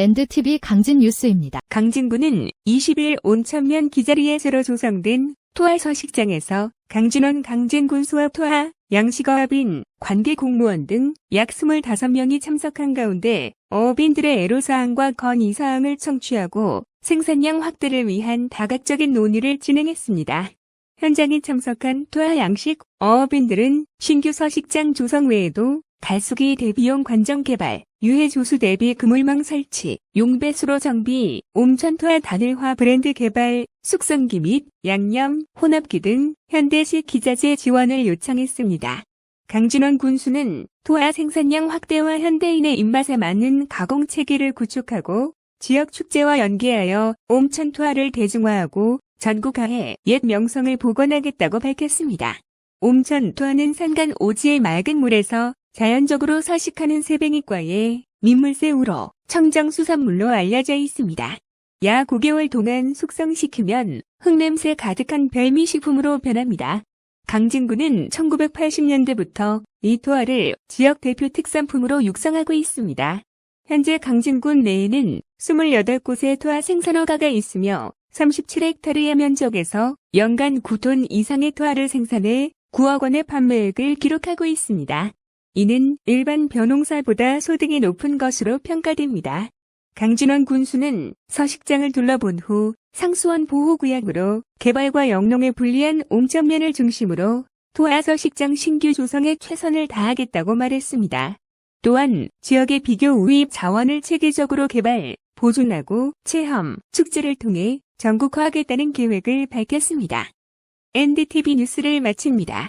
NDTV 강진 뉴스입니다. 강진구는 20일 온천면 기자리에 새로 조성된 토하 서식장에서 강진원 강진군 수업 토하 양식어업인 관계 공무원 등 약 25명이 참석한 가운데 어업인들의 애로사항과 건의사항을 청취하고 생산량 확대를 위한 다각적인 논의를 진행했습니다. 현장에 참석한 토하 양식 어업인들은 신규 서식장 조성 외에도 갈수기 대비용 관정 개발, 유해 조수 대비 그물망 설치, 용배수로 정비, 옴천토화 단일화 브랜드 개발, 숙성기 및 양념, 혼합기 등 현대식 기자재 지원을 요청했습니다. 강진원 군수는 토화 생산량 확대와 현대인의 입맛에 맞는 가공 체계를 구축하고 지역 축제와 연계하여 옴천 토화를 대중화하고 전국화해 옛 명성을 복원하겠다고 밝혔습니다. 옴천 토화는 산간 오지의 맑은 물에서 자연적으로 서식하는 새뱅이과에 민물새우로 청정수산물로 알려져 있습니다. 약 9개월 동안 숙성시키면 흙냄새 가득한 별미식품으로 변합니다. 강진구는 1980년대부터 이 토화를 지역 대표 특산품으로 육성하고 있습니다. 현재 강진군 내에는 28곳의 토화 생산허가가 있으며 37헥타르의 면적에서 연간 9톤 이상의 토화를 생산해 9억 원의 판매액을 기록하고 있습니다. 이는 일반 벼농사보다 소득이 높은 것으로 평가됩니다. 강진원 군수는 서식장을 둘러본 후 상수원 보호구역으로 개발과 영농에 불리한 옹천면을 중심으로 토하 서식장 신규 조성에 최선을 다하겠다고 말했습니다. 또한 지역의 비교 우입 자원을 체계적으로 개발, 보존하고 체험, 축제를 통해 전국화하겠다는 계획을 밝혔습니다. NDTV 뉴스를 마칩니다.